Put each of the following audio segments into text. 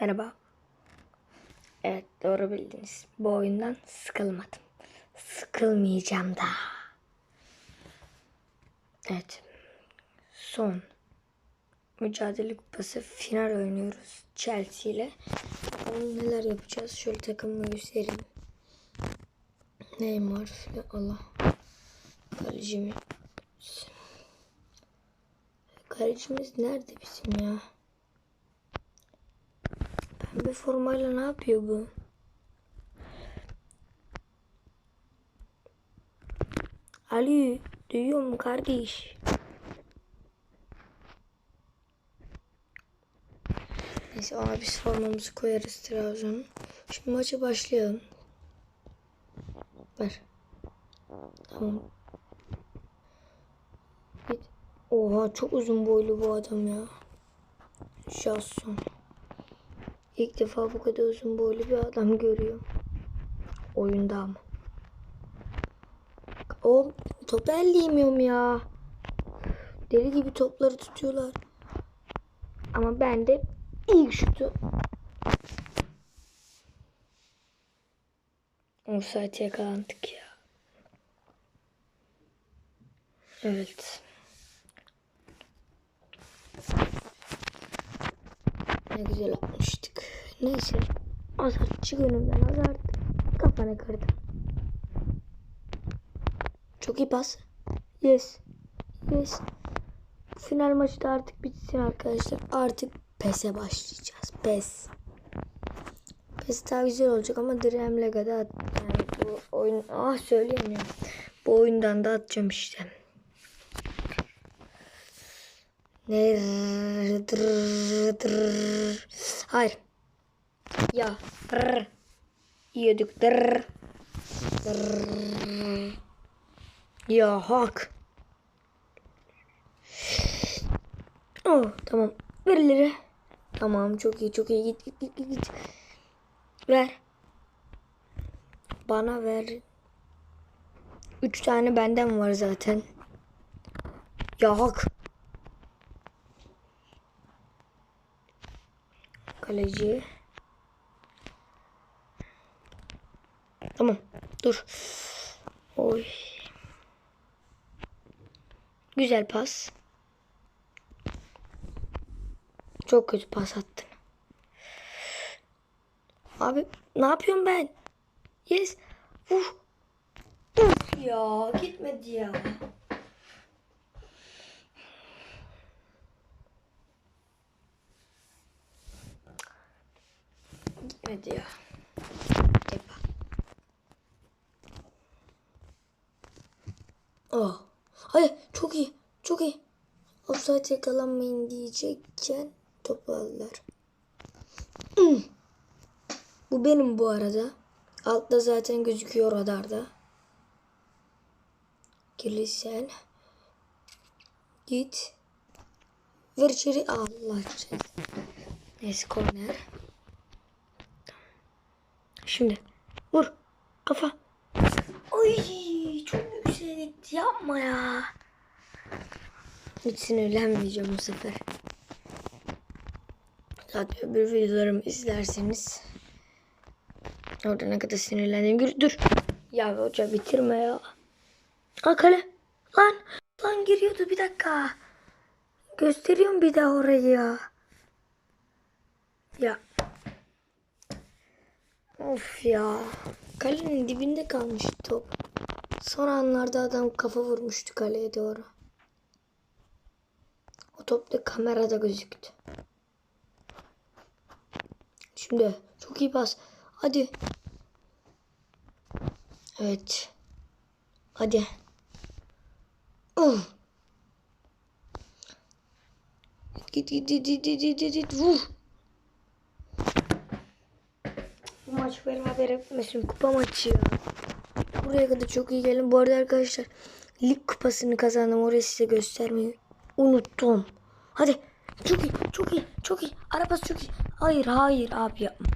Merhaba. Evet doğru bildiniz. Bu oyundan sıkılmadım. Sıkılmayacağım da. Evet. Son. Mücadele kupası final oynuyoruz Chelsea ile. Bakalım neler yapacağız. Şöyle takımımı göstereyim. Neymar falan Allah. Kalecimiz. Kalecimiz nerede bizim ya? Pembe formayla ne yapıyor bu? Ali duyuyor mu kardeş? Neyse ona biz formamızı koyarız Trabzon'un. Şimdi maça başlayalım. Ver. Tamam. Oha çok uzun boylu bu adam ya. Jason. İlk defa bu kadar uzun boylu bir adam görüyorum. Oyunda ama. O topu elleyemiyorum ya. Deli gibi topları tutuyorlar. Ama ben de ilk şutu Offside yakalandık ya. Evet. Ne güzel atmıştık. Neyse. Azar çık önümden Azar. Kafana kırdım. Çok iyi pas. Yes. Yes. Final maçı da artık bitsin arkadaşlar. Artık PES'e başlayacağız. PES. PES daha güzel olacak ama Dream Legacy yani bu oyun ah söyleyemiyorum. Bu oyundan da atacağım işte. Ne? Hayır. Ya. Dırr. Yiyorduk. Dırr. Dırr. Ya hak. Oh tamam. Ver. Tamam çok iyi çok iyi git git git. git. Ver. Bana ver. Üç tane benden var zaten. Ya hak. Kaleci. Tamam. Dur. Oy. Güzel pas. Çok kötü pas attın. Abi ne yapıyorum ben? Yes. Uf. Uf ya gitmedi ya. Gitmedi ya. Epa. Oh. Hayır çok iyi. Çok iyi. Offside yakalanmayın diyecekken topu aldılar. Bu benim bu arada. Altta zaten gözüküyor radarda. Gelirsen. Git. Ver içeri. Allah için. Neyse korner. Şimdi. Vur. Kafa. Oy çok yüksek gitti. Yapma ya. Hiç sinirlenmeyeceğim bu sefer. Zaten öbür videolarımı izlerseniz orada ne kadar sinirlendim. Gür, dur. Ya hoca bitirme ya. Kale. Lan. Lan giriyordu bir dakika. Gösteriyorum bir daha orayı ya. Ya. Of ya. Kalenin dibinde kalmış top. Son anlarda adam kafa vurmuştu kaleye doğru. Top da kamerada gözüktü. Şimdi çok iyi pas. Hadi. Evet. Hadi. Git git git git git git git git vur. Bu maç beraber etmesin kupa maçı ya. Buraya kadar çok iyi gelin. Bu arada arkadaşlar lig kupasını kazandım. Orayı size göstermeyi unuttum. Hadi. Çok iyi, çok iyi, çok iyi. Arabası çok iyi. Hayır, hayır abi yapma.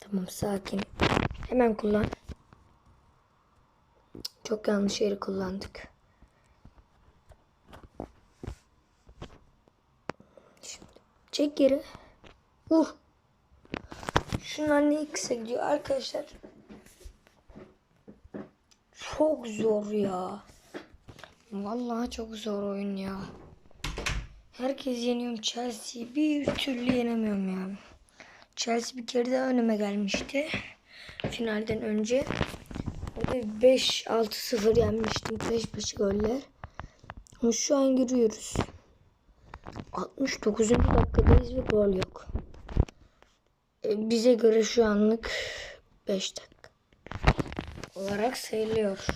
Tamam, sakin. Hemen kullan. Çok yanlış yeri kullandık. Şimdi Çek geri. Vur. Şunlar ne kısa gidiyor arkadaşlar. Çok zor ya. Vallahi çok zor oyun ya. Herkes yeniyorum Chelsea'yi bir türlü yenemiyorum ya. Chelsea bir kere daha önüme gelmişti. Finalden önce. Orada 5-6-0 yenmiştim. 5-5 goller. Ama şu an giriyoruz. 69. dakikadayız ve gol yok. E, bize göre şu anlık 5 dakika olarak sayılıyor.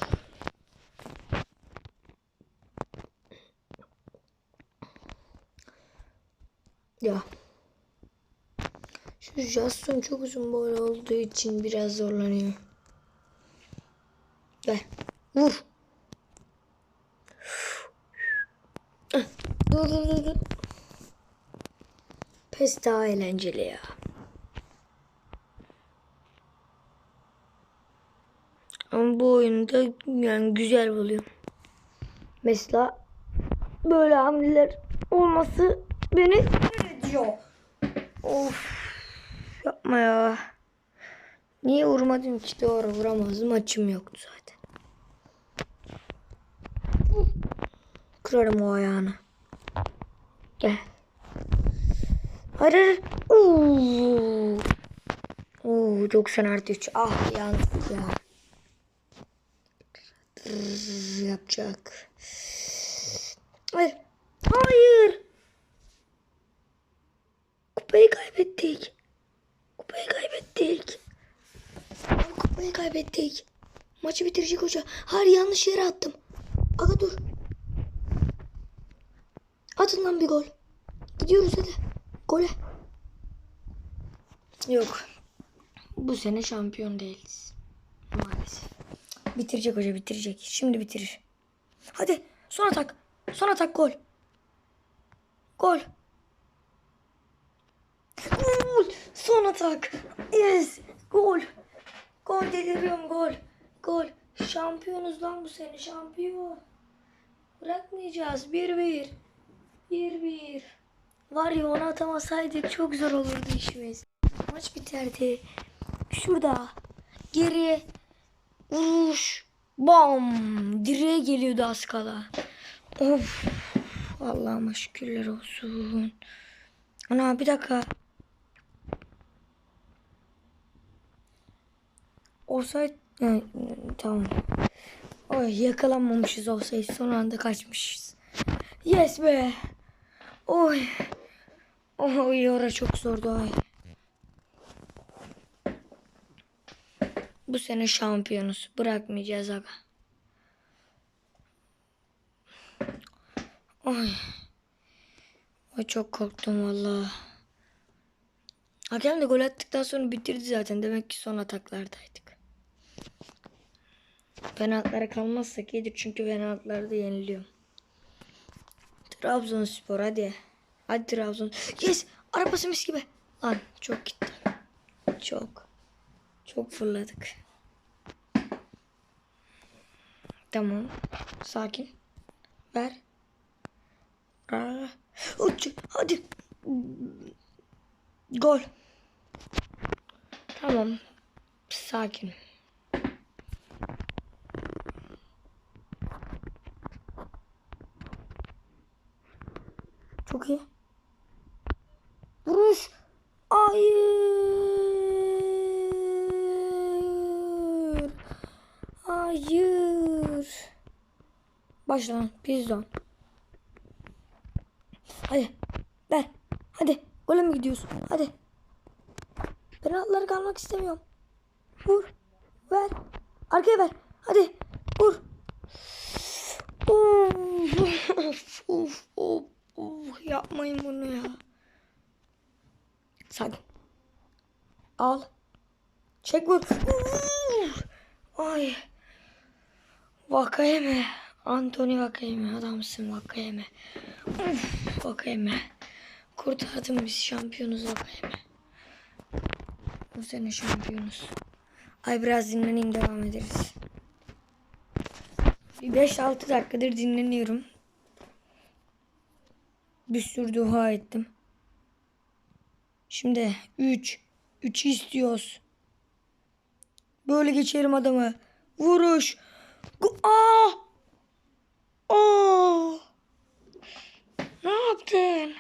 Ya. Şu Jason çok uzun boy olduğu için biraz zorlanıyor. Ver. Vur. Dur dur dur. Pes daha eğlenceli ya. Ama bu oyunda yani güzel buluyorum. Mesela böyle hamleler olması beni ediyor. Of yapma ya. Niye vurmadım ki doğru vuramazdım açım yoktu zaten. Kırarım o ayağını. Gel. Hayır hayır. Oo. Oo 90 artı 3. Ah yandık ya. Yapacak. Hayır. Kupayı kaybettik. Kupayı kaybettik. Kupayı kaybettik. Maçı bitirecek hoca. Hayır yanlış yere attım. Aga dur. Atın lan bir gol. Gidiyoruz hadi. Gole. Yok. Bu sene şampiyon değiliz. Maalesef. Bitirecek hoca bitirecek. Şimdi bitirir. Hadi son atak. Son atak gol. Gol. Gol. Son atak. Yes. Gol. Gol deliriyorum gol. Gol. Şampiyonuz lan bu sene şampiyon. Bırakmayacağız. 1-1. 1-1. Var ya onu atamasaydık çok zor olurdu işimiz. Maç biterdi. Şurada. Geri. Vuruş. Bam. Direğe geliyordu az kala. Of. Allah'ıma şükürler olsun. Ana bir dakika. Olsaydı yani, tamam. Oy yakalanmamışız olsaydı son anda kaçmışız. Yes be. Oy. Oy ora çok zordu ay. Bu sene şampiyonuz. Bırakmayacağız aga. Oy. Oy çok korktum valla. Hakem de gol attıktan sonra bitirdi zaten. Demek ki son ataklardaydık. Penaltılara kalmazsak iyidir çünkü penaltılarda yeniliyor. Trabzonspor hadi. Hadi Trabzon. Yes! Arabası mis gibi. Lan çok gitti. Çok. Çok fırladık. Tamam. Sakin. Ver. Uç. Hadi. Gol. Tamam. Sakin. Çok iyi. Vuruş. Hayır. Hayır. Başla lan. Pizdon. Hadi. Ver. Hadi. Gole mi gidiyorsun? Hadi. Penaltıları kalmak istemiyorum. Vur. Ver. Arkaya ver. Hadi. Vur. Of. Of. Of. Of. Yapmayın bunu ya. Sakin. Al. Çek vur. Ay. Vakayeme. Anthony Vakayeme. Adamsın Vakayeme. Uf, Vakayeme. Kurtardın bizi şampiyonuz Vakayeme. Bu sene şampiyonuz. Ay biraz dinleneyim devam ederiz. Bir 5-6 dakikadır dinleniyorum. Bir sürü dua ettim. Şimdi 3. 3 istiyoruz. Böyle geçerim adamı. Vuruş. Aa! Aa! Ne yaptın?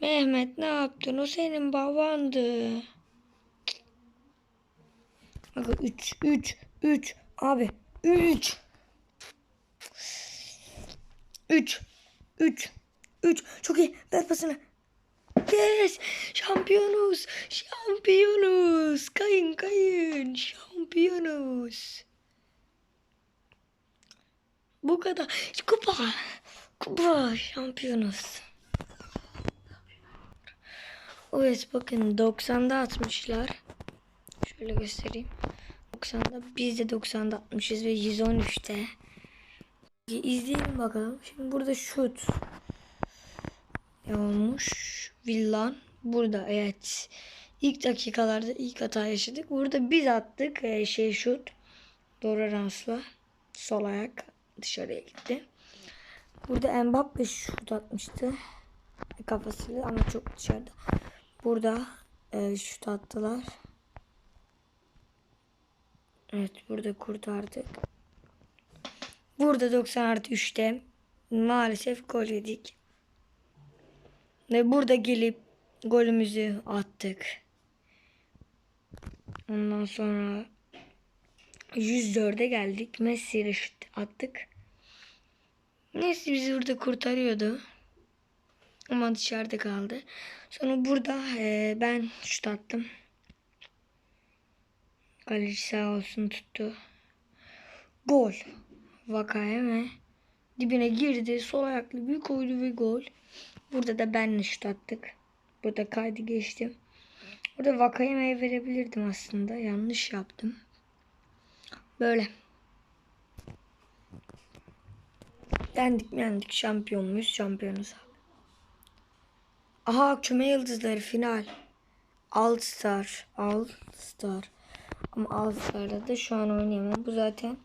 Mehmet ne yaptın? O senin babandı. Bak 3 3 3 abi 3 3 3 3 çok iyi ver pasını. Yes! Şampiyonuz! Şampiyonuz! Kayın kayın! Şampiyonuz! Bu kadar. Kupa! Kupa! Şampiyonuz. Evet bakın 90'da atmışlar. Şöyle göstereyim. 90'da biz de 90'da atmışız ve 113'te. İzleyelim bakalım. Şimdi burada şut olmuş. Villan burada evet. İlk dakikalarda ilk hata yaşadık. Burada biz attık e, şey şut. Dorans'la sol ayak dışarıya gitti. Burada Mbappe şut atmıştı. Kafasıyla ama çok dışarıda. Burada e, şut attılar. Evet burada kurtardık. Burada 90 artı 3'te maalesef gol yedik. Ve burada gelip golümüzü attık. Ondan sonra 104'e geldik. Messi ile şut attık. Messi bizi burada kurtarıyordu. Ama dışarıda kaldı. Sonra burada e, ben şut attım. Kaleci sağ olsun tuttu. Gol. Vakayeme dibine girdi. Sol ayaklı bir koydu ve gol. Burada da benle şut attık. Burada kaydı geçtim. Burada Vakayeme'ye verebilirdim aslında. Yanlış yaptım. Böyle. Yendik yendik. Şampiyon muyuz? Şampiyonuz abi. Aha küme yıldızları final. All Star. All Star. Ama All Star'da da şu an oynayamam. Bu zaten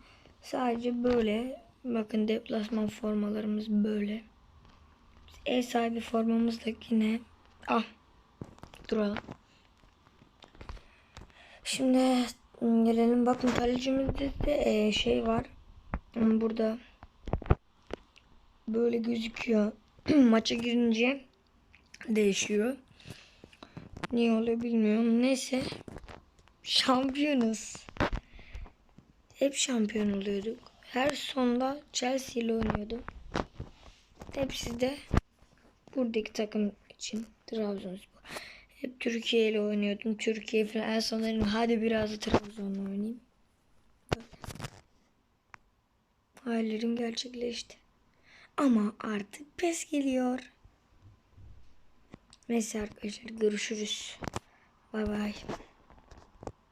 sadece böyle. Bakın deplasman formalarımız böyle. Ev sahibi formamız da yine. Ah. Duralım. Şimdi gelelim bakın kalecimizde de e, şey var. Burada böyle gözüküyor. Maça girince değişiyor. Niye oluyor bilmiyorum. Neyse. Şampiyonuz. Hep şampiyon oluyorduk. Her sonda Chelsea ile oynuyordum. Hepsi de buradaki takım için Trabzonspor. Hep Türkiye ile oynuyordum. Türkiye falan. En son dedim hadi biraz da Trabzon'la oynayayım. Hayallerim gerçekleşti. Ama artık pes geliyor. Neyse arkadaşlar görüşürüz. Bay bay.